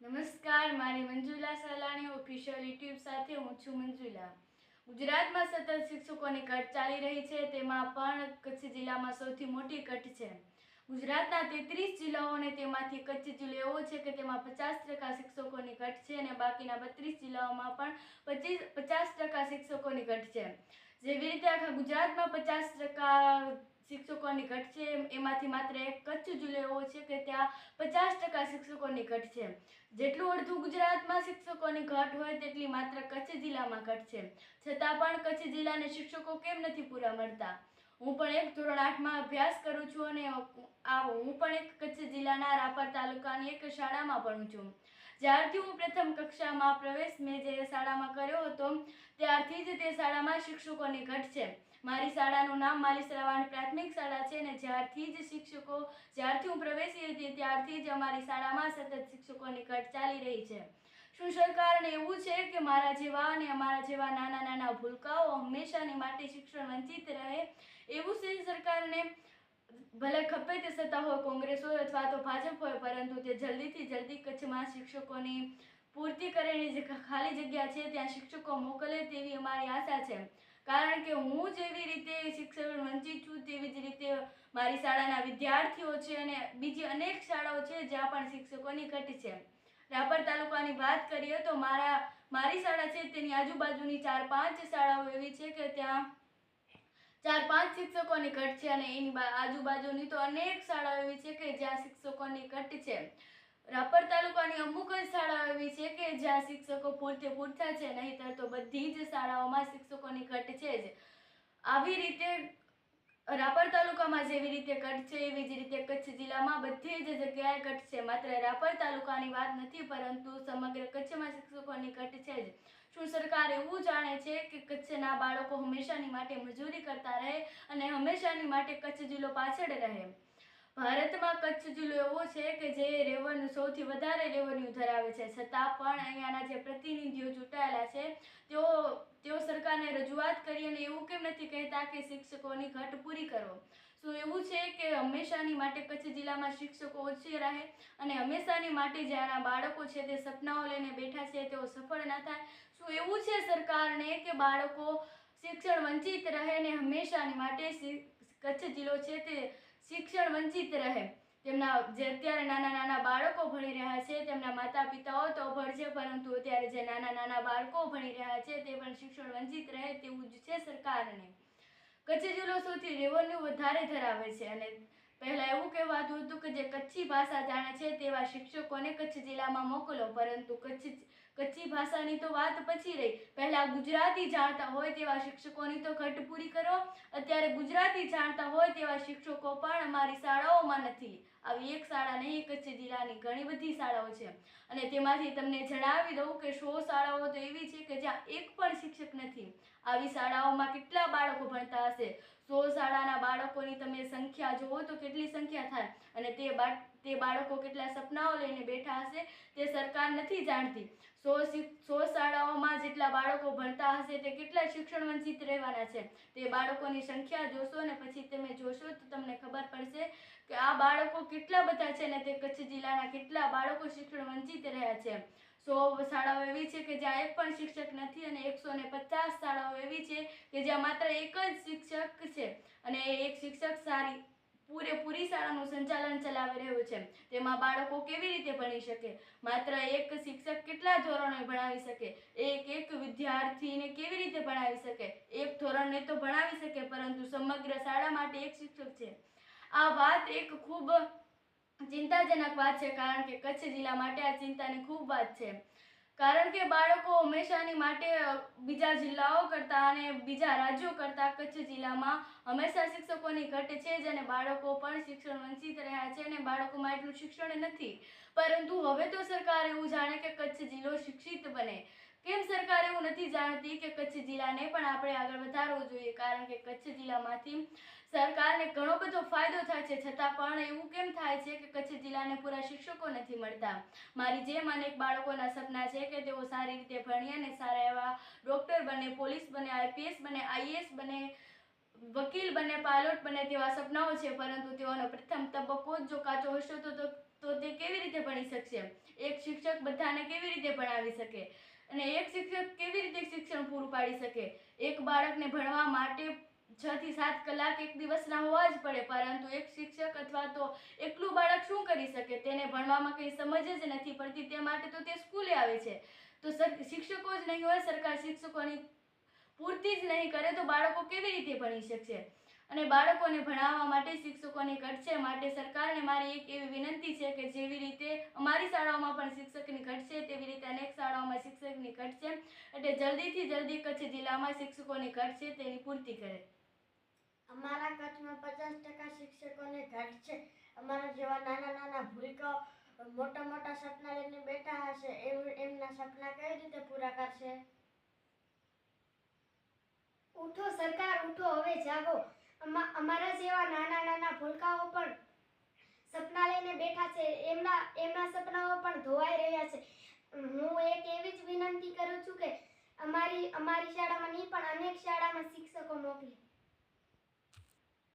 નમસ્કાર, મારી Manjula સલાણી official YouTube સાથે હું છું મંજુલા. ગુજરાતમાં સતત શિક્ષકોની કટ ચાલી રહી છે, તેમાં પણ કચ્છ જિલ્લામાં સૌથી મોટી કટ છે. ગુજરાતના તેત્રીસ જિલ્લાઓ અને તેમાંથી કચ્છ જિલ્લો એવો છે કે તેમાં પચાસ ટકા શિક્ષકોની ઘટ છે અને બાકીના બત્રીસ જિલ્લાઓમાં પણ પચીસ, પચાસ ટકા શિક્ષકોની ઘટ છે. જેવી રીતે આખા ગુજરાતમાં પચાસ ટકા શિક્ષકોની ઘટ છે. એમાંથી માત્ર એક કચ્છ જિલ્લો એવો છે કે ત્યાં પચાસ ટકા શિક્ષકોની ઘટ છે. જેટલું અડધું ગુજરાતમાં શિક્ષકોની ઘટ હોય તેટલી માત્ર કચ્છ જિલ્લામાં ઘટ છે. છતાં પણ કચ્છ જિલ્લાને શિક્ષકો કેમ નથી પૂરા મળતા? હું પણ એક ધોરણ આઠમાં અભ્યાસ કરું છું અને આવો, હું પણ એક કચ્છ જિલ્લાના રાપર તાલુકાની એક શાળામાં ભણું છું. જ્યારથી હું પ્રથમ કક્ષામાં પ્રવેશ મેં જે શાળામાં કર્યો હતો, ત્યારથી જ તે શાળામાં શિક્ષકોની ઘટ છે. મારી શાળાનું નામ માલી શ્રવાણ પ્રાથમિક શાળા છે અને જ્યારથી જ શિક્ષકો, જ્યારથી હું પ્રવેશી હતી, ત્યારથી જ અમારી શાળામાં સતત શિક્ષકોની ઘટ ચાલી રહી છે. શું સરકારને એવું છે કે મારા જેવા અને અમારા જેવા નાના નાના ભૂલકાઓ હંમેશાની માટે શિક્ષણ વંચિત રહે? એવું છે સરકારને ભલે ખપે તે સત્તા હોય, કોંગ્રેસ હોય અથવા તો ભાજપ હોય, પરંતુ તે જલ્દીથી જલ્દી કચ્છમાં શિક્ષકોની પૂર્તિ કરેલી જે ખાલી જગ્યા છે, ત્યાં શિક્ષકો મોકલે તેવી અમારી આશા છે. કારણ કે હું જેવી રીતે શિક્ષણ વંચિત છું, તેવી જ રીતે મારી શાળાના વિદ્યાર્થીઓ છે અને બીજી અનેક શાળાઓ છે, જ્યાં પણ શિક્ષકોની ઘટ છે. રાપર તાલુકાની વાત કરીએ તો મારા, મારી શાળા છે, તેની આજુબાજુની ચાર પાંચ શાળાઓ એવી છે કે ત્યાં ચાર, પાંચ શિક્ષકોની ઘટ છે અને એની આજુબાજુની તો અનેક શાળાઓ એવી છે કે જ્યાં શિક્ષકોની ઘટ છે. રાપર તાલુકાની અમુક જ શાળાઓ એવી છે કે જ્યાં શિક્ષકો પૂરતે પૂરતા છે, નહીંતર તો બધી જ શાળાઓમાં શિક્ષકોની ઘટ છે જ. આવી રીતે રાપર તાલુકામાં જેવી રીતે કટ છે, એવી જ રીતે કચ્છ જિલ્લામાં બધી જ જગ્યાએ કટ છે. માત્ર રાપર તાલુકાની વાત નથી, પરંતુ સમગ્ર કચ્છમાં શિક્ષકોની કટ છે જ. શું સરકાર એવું જાણે છે કે કચ્છના બાળકો હંમેશાની માટે મજૂરી કરતા રહે અને હંમેશાની માટે કચ્છ જિલ્લો પાછળ રહે? ભારતમાં કચ્છ જિલ્લો એવો છે કે જે રેવન્યુ સૌથી વધારે રેવન્યુ ધરાવે છે. છતાં પણ અહીંયાના જે પ્રતિનિધિઓ ચૂંટાયેલા રજૂઆત કરી અને એવું કેમ નથી કહેતા કે શિક્ષકોની ઘટ પૂરી કરો શું એવું છે કે હંમેશાની માટે કચ્છ જિલ્લામાં શિક્ષકો ઓછી રહે અને હંમેશાની માટે જ્યાંના બાળકો છે તે સપનાઓ લઈને બેઠા છે તેઓ સફળ ના થાય? શું એવું છે સરકારને કે બાળકો શિક્ષણ વંચિત રહે ને હંમેશાની માટે કચ્છ જિલ્લો છે તે શિક્ષણ વંચિત રહે? તેમના જે અત્યારે નાના નાના બાળકો ભણી રહ્યા છે, તેમના માતા પિતાઓ તો ભણશે પરંતુ અત્યારે જે નાના નાના બાળકો ભણી રહ્યા છે, તે પણ શિક્ષણ વંચિત રહે તેવું જ છે સરકારને. કચ્છ જિલ્લો સૌથી રેવન્યુ વધારે ધરાવે છે અને પહેલાં એવું કહેવાતું હતું કે જે કચ્છી ભાષા જાણે છે તેવા શિક્ષકોને કચ્છ જિલ્લામાં મોકલો, પરંતુ કચ્છી કચ્છી ભાષાની તો વાત પછી રહી. પહેલાં ગુજરાતી જાણતા હોય તેવા શિક્ષકોની તો ઘટ પૂરી કરો. અત્યારે ગુજરાતી જાણતા હોય તેવા શિક્ષકો પણ અમારી શાળાઓમાં નથી. આવી એક શાળા નહીં કચ્છ જિલ્લાની. ઘણી બધી શાળાઓ છે. અને તેમાંથી તમને જણાવી દઉં કે સો શાળાઓ તો એવી છે કે જ્યાં એક પણ શિક્ષક નથી. આવી શાળાઓમાં કેટલા બાળકો ભણતા હશે? સો શાળાના બાળકોની તમે સંખ્યા જુઓ તો કેટલી સંખ્યા થાય? અને તે બા તે બાળકો કેટલા સપનાઓ લઈને બેઠા હશે તે સરકાર નથી જાણતી. સો સો શાળાઓમાં જેટલા બાળકો ભણતા હશે તે કેટલા શિક્ષણ વંચિત રહેવાના છે? તે બાળકોની સંખ્યા જોશો ને પછી તમે જોશો તો તમને ખબર પડશે કે આ બાળકો કેટલા બધા છે ને તે કચ્છ જિલ્લાના કેટલા બાળકો શિક્ષણ વંચિત રહ્યા છે. સો શાળાઓ એવી છે કે જ્યાં એક પણ શિક્ષક નથી અને એકસો ને પચાસ શાળાઓ એવી છે કે જ્યાં માત્ર એક જ શિક્ષક છે. અને એક શિક્ષક સારી પૂરેપૂરી શાળાનું સંચાલન ચલાવી રહ્યું છે. તેમાં બાળકો કેવી રીતે ભણી શકે? માત્ર એક શિક્ષક કેટલા ધોરણે ભણાવી શકે? એક એક વિદ્યાર્થીને કેવી રીતે ભણાવી શકે? એક ધોરણને તો ભણાવી શકે, પરંતુ સમગ્ર શાળા માટે એક શિક્ષક છે. આ વાત એક ખૂબ ચિંતાજનક વાત છે, કારણ કે કચ્છ જિલ્લા માટે આ ચિંતાની ખૂબ વાત છે. કારણ કે બાળકો હંમેશાની માટે બીજા જિલ્લાઓ કરતાં અને બીજા રાજ્યો કરતાં કચ્છ જિલ્લામાં હંમેશા શિક્ષકોની ઘટ છે જ અને બાળકો પણ શિક્ષણ વંચિત રહ્યા છે અને બાળકોમાં એટલું શિક્ષણ નથી. પરંતુ હવે તો સરકાર એવું જાણે કે કચ્છ જિલ્લો શિક્ષિત બને. કેમ સરકાર એવું નથી જાણતી કે કચ્છ જિલ્લાને પણ આપણે આગળ વધારવું જોઈએ? કારણ કે કચ્છ જિલ્લામાંથી સરકારને ઘણો બધો ફાયદો થાય છે. છતાં પણ એવું કેમ થાય છે કે કચ્છ જિલ્લાને પૂરા શિક્ષકો નથી મળતા? મારી જેમ અનેક બાળકોના સપના છે કે તેઓ સારી રીતે ભણી અને સારા એવા ડૉક્ટર બને, પોલીસ બને, આઈપીએસ બને, આઈએએસ બને, વકીલ બને, પાયલોટ બને તેવા સપનાઓ છે. પરંતુ તેઓનો પ્રથમ તબક્કો જ જો કાચો હશે તો તો તો કેવી રીતે ભણી શકશે એક શિક્ષક બધાને કેવી રીતે ભણાવી શકે? અને એક શિક્ષક કેવી રીતે શિક્ષણ પૂરું પાડી શકે? એક બાળકને ભણવા માટે છ થી સાત કલાક એક દિવસના હોવા જ પડે, પરંતુ એક શિક્ષક અથવા તો એકલું બાળક શું કરી શકે? તેને ભણવામાં કંઈ સમજ જ નથી પડતી, તે માટે તો તે સ્કૂલે આવે છે. તો શિક્ષકો જ નહીં હોય, સરકાર શિક્ષકોની પૂરતી જ નહીં કરે, તો બાળકો કેવી રીતે ભણી શકશે? અને બાળકોને ભણાવવા માટે શિક્ષકોની ઘટ છે માટે સરકારને મારી એક એવી વિનંતી છે કે જેવી રીતે અમારી શાળાઓમાં પણ શિક્ષકની ઘટ છે તેવી રીતે અનેક શાળાઓમાં શિક્ષકની ઘટ છે એટલે જલ્દીથી જલ્દી કચ્છ જિલ્લામાં શિક્ષકોની ઘટ છે તેની પૂર્તિ કરે. અમારા કચ્છમાં પચાસ ટકા શિક્ષકોને ઘટ છે અમારા જેવા નાના નાના ભૂલકાઓ મોટા મોટા સપના લઈને બેઠા હશે એમ એમના સપના કઈ રીતે પૂરા કરશે? ઉઠો સરકાર ઉઠો હવે જાગો. અમારા જેવા નાના નાના ભૂલકાઓ પણ સપના લઈને બેઠા છે. એમના એમના સપનાઓ પણ ધોવાઈ રહ્યા છે. હું એક એવી જ વિનંતી કરું છું કે અમારી અમારી શાળામાં નહીં પણ અનેક શાળામાં શિક્ષકો મોકલી.